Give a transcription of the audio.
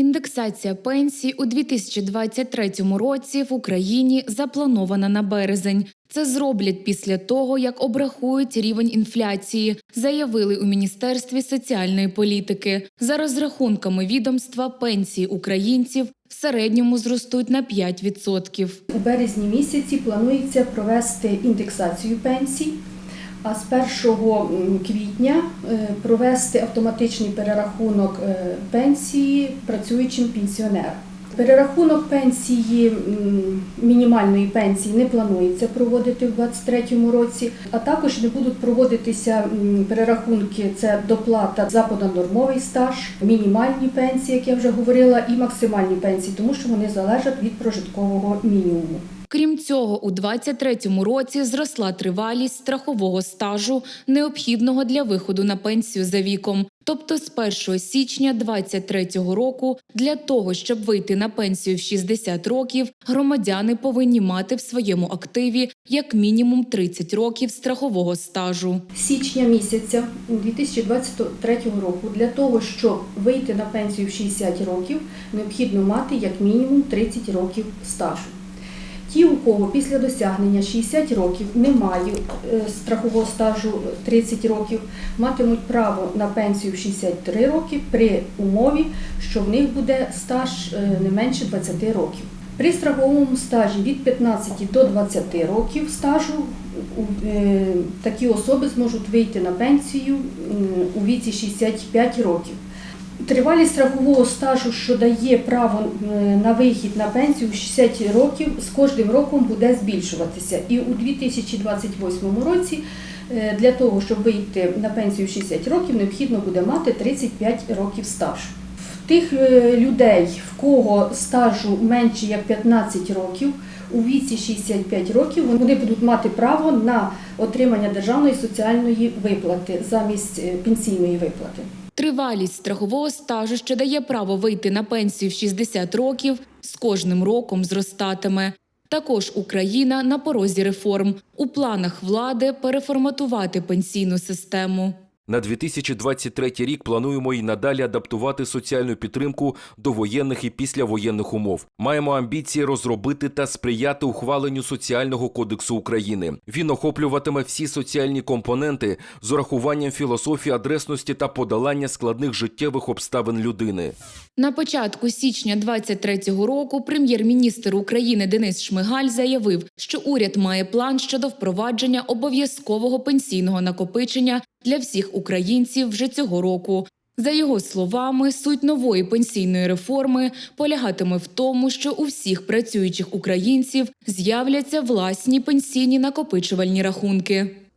Індексація пенсій у 2023 році в Україні запланована на березень. Це зроблять після того, як обрахують рівень інфляції, заявили у Міністерстві соціальної політики. За розрахунками відомства, пенсії українців в середньому зростуть на 5%. У березні місяці планується провести індексацію пенсій, а з 1 квітня е, провести автоматичний перерахунок е, пенсії працюючим пенсіонерам. Перерахунок пенсії мінімальної пенсії не планується проводити в 2023 році, а також не будуть проводитися перерахунки. Це доплата за понаднормовий стаж, мінімальні пенсії, як я вже говорила, і максимальні пенсії, тому що вони залежать від прожиткового мінімуму. Крім цього, у 2023 році зросла тривалість страхового стажу, необхідного для виходу на пенсію за віком. Тобто з 1 січня 2023 року для того, щоб вийти на пенсію в 60 років, громадяни повинні мати в своєму активі як мінімум 30 років страхового стажу. січня місяця 2023 року для того, щоб вийти на пенсію в 60 років, необхідно мати як мінімум 30 років стажу. Ті, у кого після досягнення 60 років немає е, страхового стажу 30 років, матимуть право на пенсію в 63 роки при умові, що в них буде стаж е, не менше 20 років. При страховому стажі від 15 до 20 років стажу е, такі особи зможуть вийти на пенсію у віці 65 років. Тривалість страхового стажу, що дає право е, на вихід на пенсію в 60 років, з кожним роком буде збільшуватися. І у 2028 році е, для того, щоб вийти на пенсію в 60 років, необхідно буде мати 35 років стажу. В тих е, людей, в кого стажу менше як 15 років, у віці 65 років вони будуть мати право на отримання державної соціальної виплати замість пенсійної виплати. Тривалість страхового стажу, що дає право вийти на пенсію в 60 років, з кожним роком зростатиме. Також Україна на порозі реформ у планах влади переформатувати пенсійну систему. На 2023 рік плануємо і надалі адаптувати соціальну підтримку до воєнних і післявоєнних умов. Маємо амбіції розробити та сприяти ухваленню соціального кодексу України. Він охоплюватиме всі соціальні компоненти з урахуванням філософії адресності та подолання складних життєвих обставин людини. На початку січня 23-го року прем'єр-міністр України Денис Шмигаль заявив, що уряд має план щодо впровадження обов'язкового пенсійного накопичення для всіх українців вже цього року. За його словами, суть нової пенсійної реформи полягатиме в тому, що у всіх працюючих українців з'являться власні пенсійні накопичувальні рахунки.